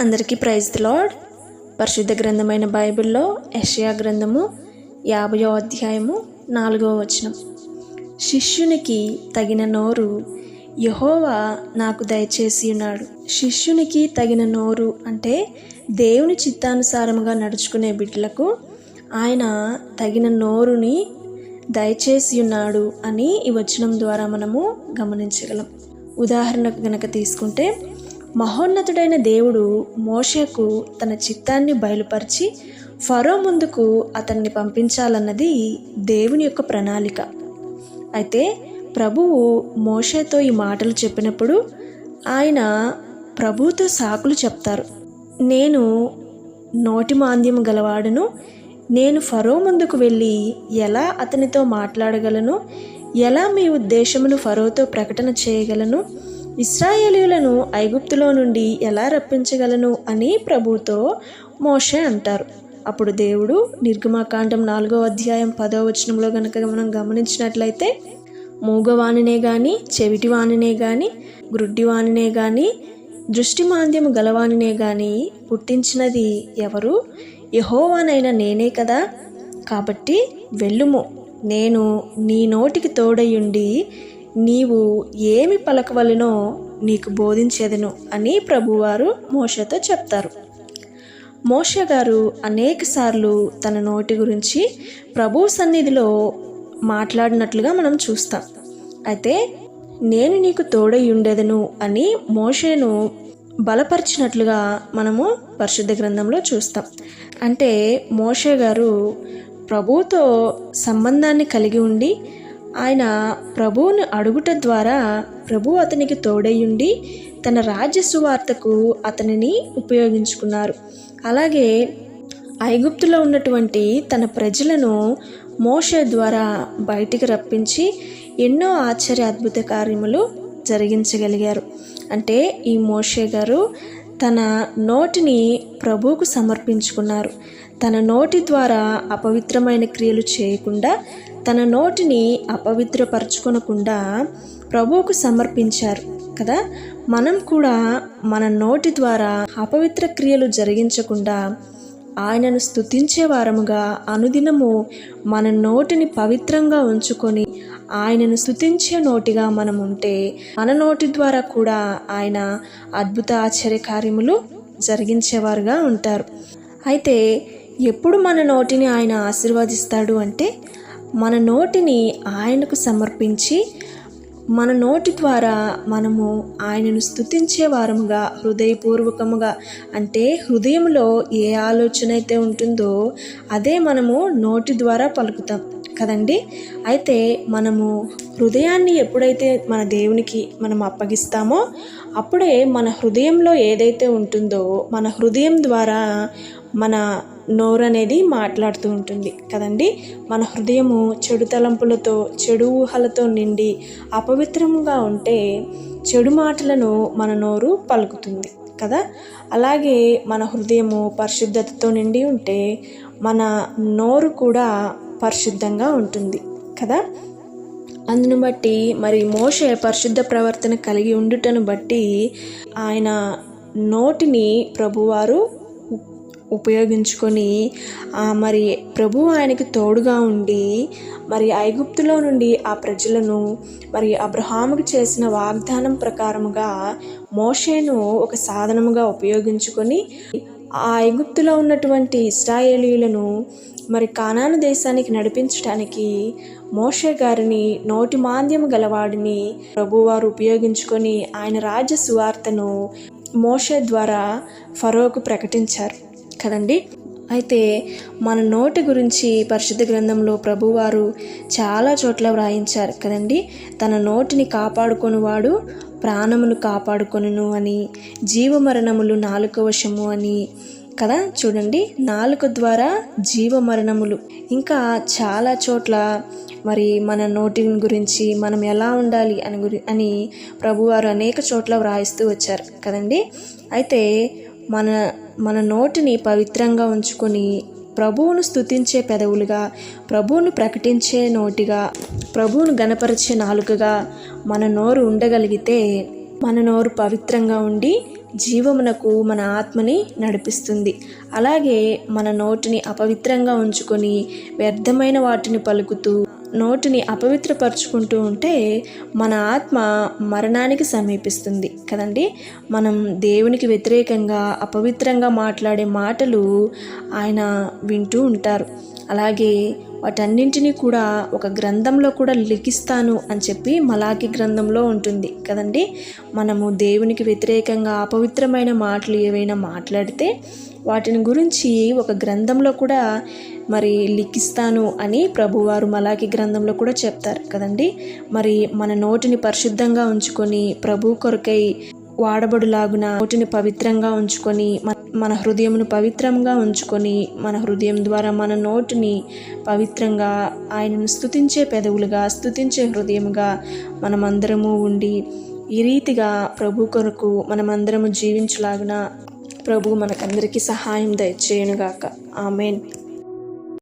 అందరికీ praise lord lord. పరిశుద్ధ గ్రంథమైన బైబిల్లో యషయా గ్రంథము యాభయో అధ్యాయము నాలుగో వచనం. శిష్యునికి తగిన నోరు యహోవా నాకు దయచేసి ఉన్నాడు. శిష్యునికి తగిన నోరు అంటే దేవుని చిత్తానుసారముగా నడుచుకునే బిడ్డలకు ఆయన తగిన నోరుని దయచేసి ఉన్నాడు అని ఈ వచనం ద్వారా మనము గమనించగలం. ఉదాహరణకు గనక తీసుకుంటే మహోన్నతుడైన దేవుడు మోషకు తన చిత్తాన్ని బయలుపరిచి ఫరో ముందుకు అతన్ని పంపించాలన్నది దేవుని యొక్క ప్రణాళిక. అయితే ప్రభువు మోషేతో ఈ మాటలు చెప్పినప్పుడు ఆయన ప్రభువుతో సాకులు చెప్తారు. నేను నోటి మాంద్యం గలవాడును నేను ఫరో ముందుకు వెళ్ళి ఎలా అతనితో మాట్లాడగలను ఎలా మీ ఉద్దేశమును ఫరోతో ప్రకటన చేయగలను ఇస్రాయేలీలను ఐగుప్తులో నుండి ఎలా రప్పించగలను అని ప్రభుతో మోషే అంటారు. అప్పుడు దేవుడు నిర్గమాకాండం నాలుగో అధ్యాయం పదో వచనంలో గనక మనం గమనించినట్లయితే మూగవాణినే కానీ చెవిటివాణినే గాని గ్రుడ్డివాణినే దృష్టి మాంద్యము గలవానినే గాని పుట్టించినది ఎవరు? యహోవానైన నేనే కదా. కాబట్టి వెళ్ళుము. నేను నీ నోటికి తోడయుండి నీవు ఏమి పలకవలనో నీకు బోధించేదను అని ప్రభువారు మోషతో చెప్తారు. మోష గారు అనేకసార్లు తన నోటి గురించి ప్రభు సన్నిధిలో మాట్లాడినట్లుగా మనం చూస్తాం. అయితే నేను నీకు తోడై ఉండేదను అని మోషేను బలపరిచినట్లుగా మనము పరిశుద్ధ గ్రంథంలో చూస్తాం. అంటే మోషే గారు ప్రభుతో సంబంధాన్ని కలిగి ఉండి ఆయన ప్రభువును అడుగుట ద్వారా ప్రభు అతనికి తోడయ్యుండి తన రాజ్య సువార్తకు అతనిని ఉపయోగించుకున్నారు. అలాగే ఐగుప్తులో ఉన్నటువంటి తన ప్రజలను మోషే ద్వారా బయటికి రప్పించి ఎన్నో ఆశ్చర్య అద్భుత కార్యములు జరిగించగలిగారు. అంటే ఈ మోషే గారు తన నోటిని ప్రభువుకు సమర్పించుకున్నారు. తన నోటి ద్వారా అపవిత్రమైన క్రియలు చేయకుండా తన నోటిని అపవిత్రపరచుకొనకుండా ప్రభువుకు సమర్పించారు కదా? మనం కూడా మన నోటి ద్వారా అపవిత్ర క్రియలు జరిగించకుండా ఆయనను స్తుతించే వారముగా అనుదినము మన నోటిని పవిత్రంగా ఉంచుకొని ఆయనను స్థుతించే నోటిగా మనం ఉంటే మన నోటి ద్వారా కూడా ఆయన అద్భుత ఆశ్చర్య కార్యములు జరిగించేవారుగా ఉంటారు. అయితే ఎప్పుడు మన నోటిని ఆయన ఆశీర్వదిస్తాడు అంటే మన నోటిని ఆయనకు సమర్పించి మన నోటి ద్వారా మనము ఆయనను స్తుతించే వారముగా హృదయపూర్వకముగా అంటే హృదయంలో ఏ ఆలోచన అయితే ఉంటుందో అదే మనము నోటి ద్వారా పలుకుతాం. కదండి? అయితే మనము హృదయాన్ని ఎప్పుడైతే మన దేవునికి మనం అప్పగిస్తామో అప్పుడే మన హృదయంలో ఏదైతే ఉంటుందో మన హృదయం ద్వారా మన నోరు అనేది మాట్లాడుతూ ఉంటుంది కదండి? మన హృదయము చెడు తలంపులతో చెడు ఊహలతో నిండి అపవిత్రంగా ఉంటే చెడు మాటలను మన నోరు పలుకుతుంది కదా? అలాగే మన హృదయము పరిశుద్ధతతో నిండి ఉంటే మన నోరు కూడా పరిశుద్ధంగా ఉంటుంది కదా? అందును బట్టి మరి మోషే పరిశుద్ధ ప్రవర్తన కలిగి ఉండుటను బట్టి ఆయన నోటిని ప్రభువారు ఉపయోగించుకొని మరి ప్రభు ఆయనకి తోడుగా ఉండి మరి ఐగుప్తులో నుండి ఆ ప్రజలను మరి అబ్రహాముకు చేసిన వాగ్దానం ప్రకారముగా మోషేను ఒక సాధనముగా ఉపయోగించుకొని ఆ ఐగుప్తులో ఉన్నటువంటి ఇస్రాయేలీలను మరి కానాను దేశానికి నడిపించడానికి మోషే గారిని నోటి మాంద్యము గలవాడిని ప్రభువారు ఉపయోగించుకొని ఆయన రాజ్య సువార్తను మోషే ద్వారా ఫరోకు ప్రకటించారు. కదండి? అయితే మన నోటి గురించి పరిశుద్ధ గ్రంథంలో ప్రభువారు చాలా చోట్ల వ్రాయించారు కదండి? తన నోటిని కాపాడుకొనివాడు ప్రాణమును కాపాడుకొనును అని జీవమరణములు నాలుక వశము అని కదా? చూడండి నాలుక ద్వారా జీవమరణములు. ఇంకా చాలా చోట్ల మరి మన నోటి గురించి మనం ఎలా ఉండాలి అని గురి అని ప్రభువారు అనేక చోట్ల వ్రాయిస్తూ వచ్చారు కదండి? అయితే మన మన నోటిని పవిత్రంగా ఉంచుకొని ప్రభువును స్తుతించే పెదవులుగా ప్రభువును ప్రకటించే నోటిగా ప్రభువును గణపరిచే నాలుకగా మన నోరు ఉండగలిగితే మన నోరు పవిత్రంగా ఉండి జీవమునకు మన ఆత్మని నడిపిస్తుంది. అలాగే మన నోటిని అపవిత్రంగా ఉంచుకొని వ్యర్థమైన వాటిని పలుకుతూ నోటిని అపవిత్రపరుచుకుంటూ ఉంటే మన ఆత్మ మరణానికి సమీపిస్తుంది కదండి? మనం దేవునికి వ్యతిరేకంగా అపవిత్రంగా మాట్లాడే మాటలు ఆయన వింటూ ఉంటారు. అలాగే వాటన్నింటినీ కూడా ఒక గ్రంథంలో కూడా లిఖిస్తాను అని చెప్పి మలాకి గ్రంథంలో ఉంటుంది. కదండి? మనము దేవునికి వ్యతిరేకంగా అపవిత్రమైన మాటలు ఏవైనా మాట్లాడితే వాటిని గురించి ఒక గ్రంథంలో కూడా మరి లిఖిస్తాను అని ప్రభువారు మలాకి గ్రంథంలో కూడా చెప్తారు. కదండి? మరి మన నోటిని పరిశుద్ధంగా ఉంచుకొని ప్రభు కొరకై వాడబడులాగున నోటిని పవిత్రంగా ఉంచుకొని మన మన హృదయమును పవిత్రంగా ఉంచుకొని మన హృదయం ద్వారా మన నోటిని పవిత్రంగా ఆయనను స్తుతించే పెదవులుగా స్తుతించే హృదయముగా మనమందరము ఉండి ఈ రీతిగా ప్రభు కొరకు మనమందరము జీవించలాగున ప్రభు మనకందరికీ సహాయం దయచేయనుగాక. ఆమెన్.